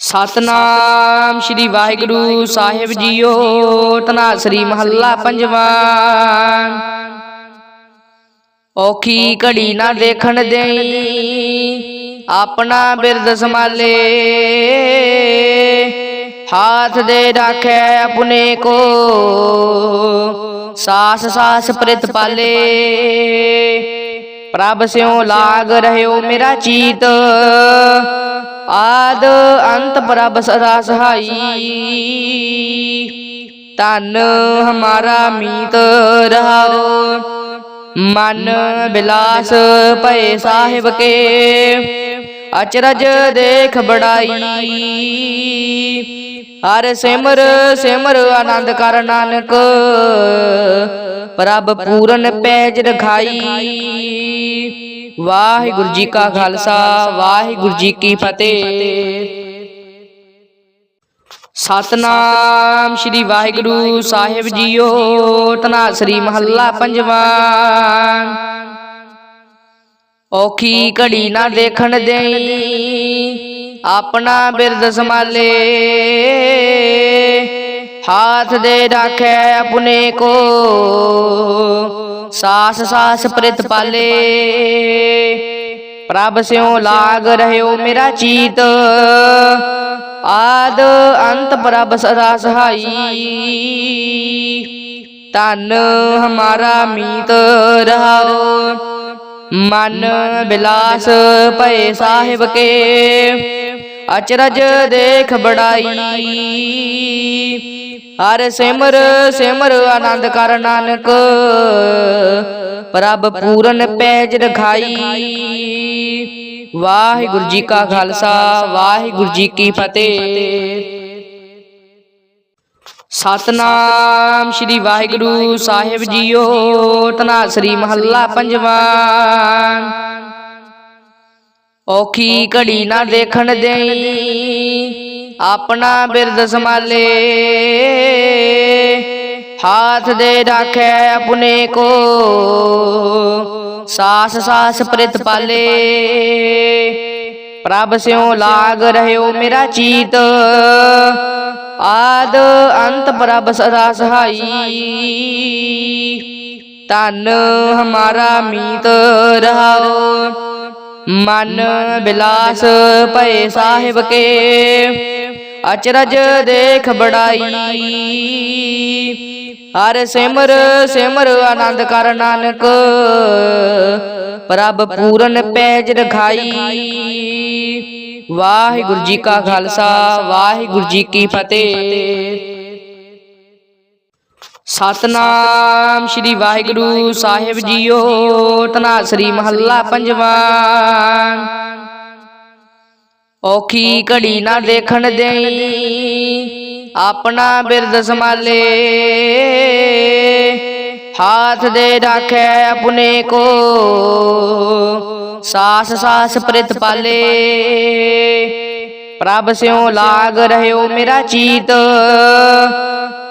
ਸਤਨਾਮ ਸ੍ਰੀ ਵਾਹਿਗੁਰੂ ਸਾਹਿਬ ਜੀਓ ਤਨਾਸਰੀ ਮਹੱਲਾ ਪੰਜਵਾਂ। ਔਖੀ ਘੜੀ ਨਾ ਦੇਖਣ ਦੇਈ, ਆਪਣਾ ਬਿਰਦ ਸੰਭਾਲੇ। ਹਾਥ ਦੇ ਰਾਖੈ ਆਪਣੇ ਕੋ, ਸਾਸ ਸਾਸ ਪ੍ਰਿਤ ਪਾਲੇ। ਪ੍ਰਭ ਸਿਉ ਲਾਗ ਰਹਿਓ ਮੇਰਾ ਚੀਤ ਆਦ ਅੰਤ ਪ੍ਰਭ ਸਦਾ ਸਹਾਈ। ਤਨ ਹਮਾਰਾ ਮੀਤ ਰਹਾਓ। ਮਨ ਬਿਲਾਸ ਭਏ ਸਾਹਿਬ ਕੇ। ਅਚਰਜ ਦੇਖ ਬੜਾਈ। ਹਰ ਸਿਮਰ ਸਿਮਰ ਆਨੰਦ ਕਰ ਨਾਨਕ। ਪ੍ਰਭ ਪੂਰਨ ਪੈਜ ਰਖਾਈ। ਵਾਹਿਗੁਰੂ ਜੀ ਕਾ ਖਾਲਸਾ ਵਾਹਿਗੁਰੂ ਜੀ ਕੀ ਫਤਿਹ। ਸਤਨਾਮ ਸ੍ਰੀ ਵਾਹਿਗੁਰੂ ਸਾਹਿਬ ਜੀਓ ਤਨਾਸਰੀ ਮਹੱਲਾ ਪੰਜਵਾਂ। ਔਖੀ ਘੜੀ ਨਾ ਦੇਖਣ ਦੇਈ ਆਪਣਾ ਬਿਰਦ ਸੰਭਾਲੇ। ਹਾਥ ਦੇ ਰਾਖੈ ਆਪਣੇ ਕੋ ਸਾਸ ਸਾਸ ਪ੍ਰਿਤ ਪਾਲੇ ਪ੍ਰਭ ਸਿਉ ਲਾਗ ਰਹਿਓ ਮੇਰਾ ਚੀਤ ਆਦ ਅੰਤ ਪ੍ਰਭ ਸਦਾ ਸਹਾਈ ਤਨ ਹਮਾਰਾ ਮੀਤ ਰਹਾਓ ਮਨ ਬਿਲਾਸ ਭਏ ਸਾਹਿਬ ਕੇ ਅਚਰਜ ਦੇਖ ਬੜਾਈ। ਹਰ ਸਿਮਰ ਸਿਮਰ ਆਨੰਦ ਕਰ ਨਾਨਕ। ਪ੍ਰਭ ਪੂਰਨ ਪੈਜ ਰਖਾਈ। ਵਾਹਿਗੁਰੂ ਜੀ ਕਾ ਖਾਲਸਾ ਵਾਹਿਗੁਰੂ ਜੀ ਕੀ ਫਤਿਹ। ਸਤਨਾਮ ਸ੍ਰੀ ਵਾਹਿਗੁਰੂ ਸਾਹਿਬ ਜੀਓ ਤਨਾਸਰੀ ਮਹੱਲਾ ਪੰਜਵਾਂ। ਔਖੀ ਘੜੀ ਨਾ ਦੇਖਣ ਦੇਈ। ਆਪਣਾ ਬਿਰਦ ਸੰਭਾਲੇ। ਹਾਥ ਦੇ ਰਾਖੈ ਆਪਣੇ ਕੋ। ਸਾਸ ਸਾਸ ਪ੍ਰਿਤ ਪਾਲੇ। ਪ੍ਰਭ ਸਿਉ ਲਾਗ ਰਹਿਓ ਮੇਰਾ ਚੀਤ। ਆਦ ਅੰਤ ਪ੍ਰਭ ਸਦਾ ਸਹਾਈ। ਤਨ ਹਮਾਰਾ ਮੀਤ ਰਹਾਓ। ਮਨ ਬਿਲਾਸ ਭਏ ਸਾਹਿਬ ਕੇ। ਅਚਰਜ ਦੇਖ ਬੜਾਈ। ਹਰ ਸਿਮਰ ਸਿਮਰ ਆਨੰਦ ਕਰ ਨਾਨਕ। ਪ੍ਰਭ ਪੂਰਨ ਪੈਜ ਰਖਾਈ। ਵਾਹਿਗੁਰੂ ਜੀ ਕਾ ਖਾਲਸਾ ਵਾਹਿਗੁਰੂ ਜੀ ਕੀ ਫਤਿਹ। ਸਤਨਾਮ ਸ੍ਰੀ ਵਾਹਿਗੁਰੂ ਸਾਹਿਬ ਜੀਓ ਤਨਾਸਰੀ ਮਹੱਲਾ ਪੰਜਵਾਂ। ਔਖੀ ਘੜੀ ਨਾ ਦੇਖਣ ਦੇਈ, ਆਪਣਾ ਬਿਰਦ ਸੰਭਾਲੇ। ਹਾਥ ਦੇ ਰਾਖੈ ਆਪਣੇ ਕੋ, ਸਾਸ ਸਾਸ ਪ੍ਰਿਤ ਪਾਲੇ। ਪ੍ਰਭ ਸਿਉ ਲਾਗ ਰਹਿਓ ਮੇਰਾ ਚੀਤ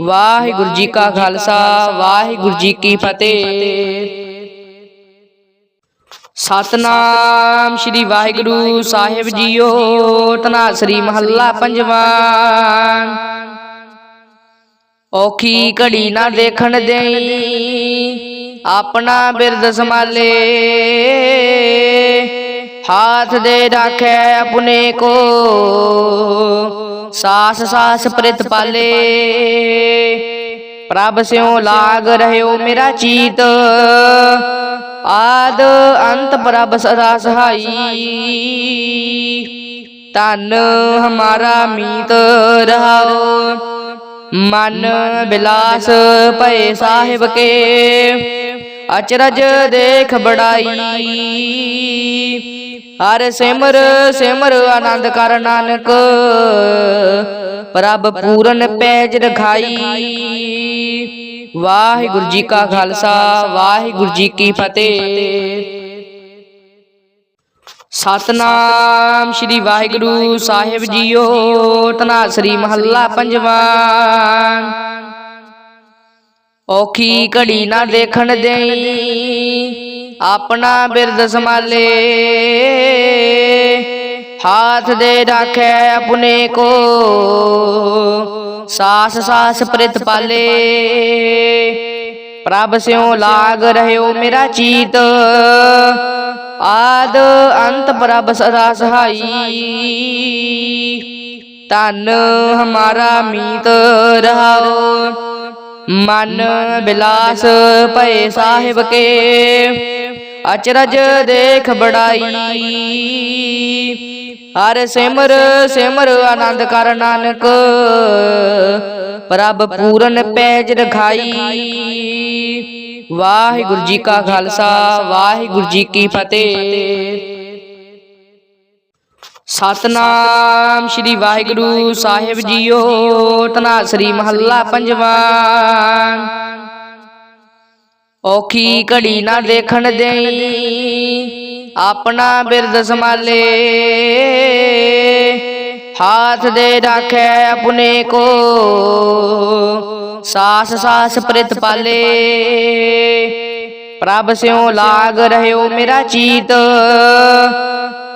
ਵਾਹਿਗੁਰੂ ਜੀ ਕਾ ਖਾਲਸਾ ਵਾਹਿਗੁਰੂ ਜੀ ਕੀ ਫਤਿਹ। ਸਤਨਾਮ ਸ੍ਰੀ ਵਾਹਿਗੁਰੂ ਸਾਹਿਬ ਜੀਓ ਤਨਾਸਰੀ ਮਹੱਲਾ ਪੰਜਵਾਂ। ਔਖੀ ਘੜੀ ਨਾ ਦੇਖਣ ਦੇਈ ਆਪਣਾ ਬਿਰਦ ਸੰਭਾਲੇ। ਹਾਥ ਦੇ ਰਾਖੈ ਆਪਣੇ ਕੋ ਸਾਸ ਸਾਸ ਪ੍ਰਿਤ ਪਾਲੇ ਪ੍ਰਭ ਸਿਉ ਲਾਗ ਰਹਿਓ ਮੇਰਾ ਚੀਤ ਆਦ ਅੰਤ ਪ੍ਰਭ ਸਦਾ ਸਹਾਈ ਤਨ ਹਮਾਰਾ ਮੀਤ ਰਹਾਓ ਮਨ ਬਿਲਾਸ ਭਏ ਸਾਹਿਬ ਕੇ ਅਚਰਜ ਦੇਖ ਬੜਾਈ। ਹਰ ਸਿਮਰ ਸਿਮਰ ਆਨੰਦ ਕਰ ਨਾਨਕ। ਪ੍ਰਭ ਪੂਰਨ ਪੈਜ ਰਖਾਈ। ਵਾਹਿਗੁਰੂ ਜੀ ਕਾ ਖਾਲਸਾ ਵਾਹਿਗੁਰੂ ਜੀ ਕੀ ਫਤਿਹ। ਸਤਨਾਮ ਸ੍ਰੀ ਵਾਹਿਗੁਰੂ ਸਾਹਿਬ ਜੀਓ ਤਨਾਸਰੀ ਮਹੱਲਾ ਪੰਜਵਾਂ। ਔਖੀ ਘੜੀ ਨਾ ਦੇਖਣ ਦੇਈ। ਆਪਣਾ ਬਿਰਦ ਸੰਭਾਲੇ। ਹਾਥ ਦੇ ਰਾਖੈ ਆਪਣੇ ਕੋ। ਸਾਸ ਸਾਸ ਪ੍ਰਿਤ ਪਾਲੇ। ਪ੍ਰਭ ਸਿਉ ਲਾਗ ਰਹਿਓ ਮੇਰਾ ਚੀਤ। ਆਦ ਅੰਤ ਪ੍ਰਭ ਸਦਾ ਸਹਾਈ। ਤਨ ਹਮਾਰਾ ਮੀਤ ਰਹਾਓ ਮਨ ਬਿਲਾਸ ਭਏ ਸਾਹਿਬ ਕੇ। ਅਚਰਜ ਦੇਖ ਬੜਾਈ। ਹਰ ਸਿਮਰ ਸਿਮਰ ਆਨੰਦ ਕਰ ਨਾਨਕ। ਪ੍ਰਭ ਪੂਰਨ ਪੈਜ ਰਖਾਈ। ਵਾਹਿਗੁਰੂ ਜੀ ਕਾ ਖਾਲਸਾ ਵਾਹਿਗੁਰੂ ਜੀ ਕੀ ਫਤਿਹ। ਸਤਨਾਮ ਸ੍ਰੀ ਵਾਹਿਗੁਰੂ ਸਾਹਿਬ ਜੀਓ ਤਨਾਸਰੀ ਮਹੱਲਾ ਪੰਜਵਾਂ। ਔਖੀ ਘੜੀ ਨਾ ਦੇਖਣ ਦੇਈ, ਆਪਣਾ ਬਿਰਦ ਸੰਭਾਲੇ। ਹਾਥ ਦੇ ਰਾਖੈ ਆਪਣੇ ਕੋ, ਸਾਸ ਸਾਸ ਪ੍ਰਿਤ ਪਾਲੇ। ਪ੍ਰਭ ਸਿਉ ਲਾਗ ਰਹਿਓ ਮੇਰਾ ਚੀਤ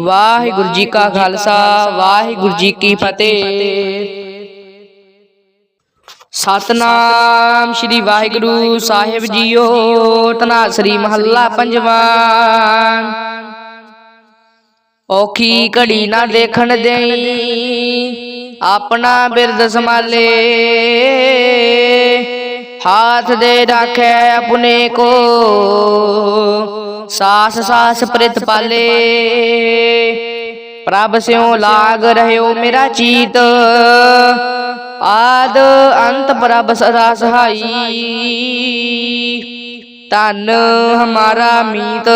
ਵਾਹਿਗੁਰੂ ਜੀ ਕਾ ਖਾਲਸਾ ਵਾਹਿਗੁਰੂ ਜੀ ਕੀ ਫਤਿਹ। ਸਤਨਾਮ ਸ੍ਰੀ ਵਾਹਿਗੁਰੂ ਸਾਹਿਬ ਜੀਓ ਤਨਾਸਰੀ ਮਹੱਲਾ ਪੰਜਵਾਂ। ਔਖੀ ਘੜੀ ਨਾ ਦੇਖਣ ਦੇਈ ਆਪਣਾ ਬਿਰਦ ਸੰਭਾਲੇ। ਹਾਥ ਦੇ ਰਾਖੈ ਆਪਣੇ ਕੋ ਸਾਸ ਸਾਸ ਪ੍ਰਿਤ ਪਾਲੇ। ਪ੍ਰਭ ਸਿਉ ਲਾਗ ਰਹਿਓ ਮੇਰਾ ਚੀਤ। ਆਦ ਅੰਤ ਪ੍ਰਭ ਸਦਾ ਸਹਾਈ। ਤਨ ਹਮਾਰਾ ਮੀਤ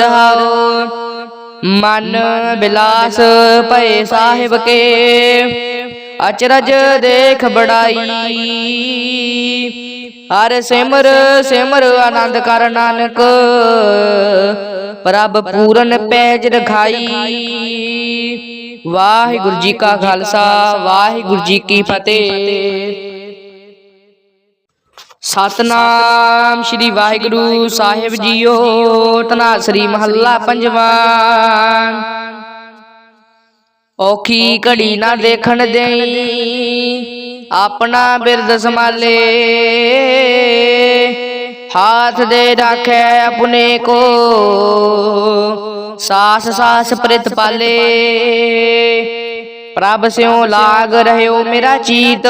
ਰਹਾਓ। ਮਨ ਬਿਲਾਸ ਭਏ ਸਾਹਿਬ ਕੇ। ਅਚਰਜ ਦੇਖ ਬੜਾਈ ਹਰ ਸਿਮਰ ਸਿਮਰ ਆਨੰਦ ਕਰ ਨਾਨਕ। ਪ੍ਰਭ ਪੂਰਨ ਪੈਜ ਰਖਾਈ। ਵਾਹਿਗੁਰੂ ਜੀ ਕਾ ਖਾਲਸਾ ਵਾਹਿਗੁਰੂ ਜੀ ਕੀ ਫਤਿਹ। ਸਤਨਾਮ ਸ੍ਰੀ ਵਾਹਿਗੁਰੂ ਸਾਹਿਬ ਜੀਓ ਤਨਾਸਰੀ ਮਹੱਲਾ ਪੰਜਵਾਂ। ਔਖੀ ਘੜੀ ਨਾ ਦੇਖਣ ਦੇਈ। ਆਪਣਾ ਬਿਰਦ ਸੰਭਾਲੇ। ਹਾਥ ਦੇ ਰਾਖੈ ਆਪਣੇ ਕੋ। ਸਾਸ ਸਾਸ ਪ੍ਰਿਤ ਪਾਲੇ। ਪ੍ਰਭ ਸਿਉ ਲਾਗ ਰਹਿਓ ਮੇਰਾ ਚੀਤ।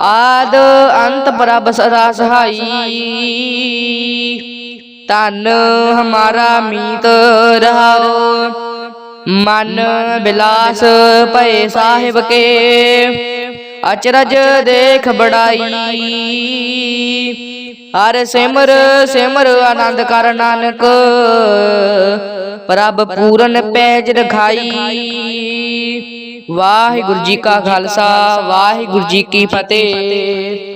ਆਦ ਅੰਤ ਪ੍ਰਭ ਸਦਾ ਸਹਾਈ। ਤਨ ਹਮਾਰਾ ਮੀਤ ਰਹਾਓ। ਮਨ ਬਿਲਾਸ ਭਏ ਸਾਹਿਬ ਕੇ। ਅਚਰਜ ਦੇਖ ਬੜਾਈ। ਹਰ ਸਿਮਰ ਸਿਮਰ ਆਨੰਦ ਕਰ ਨਾਨਕ। ਪ੍ਰਭ ਪੂਰਨ ਪੈਜ ਰਖਾਈ। ਵਾਹਿਗੁਰੂ ਜੀ ਕਾ ਖਾਲਸਾ ਵਾਹਿਗੁਰੂ ਜੀ ਕੀ ਫਤਿਹ।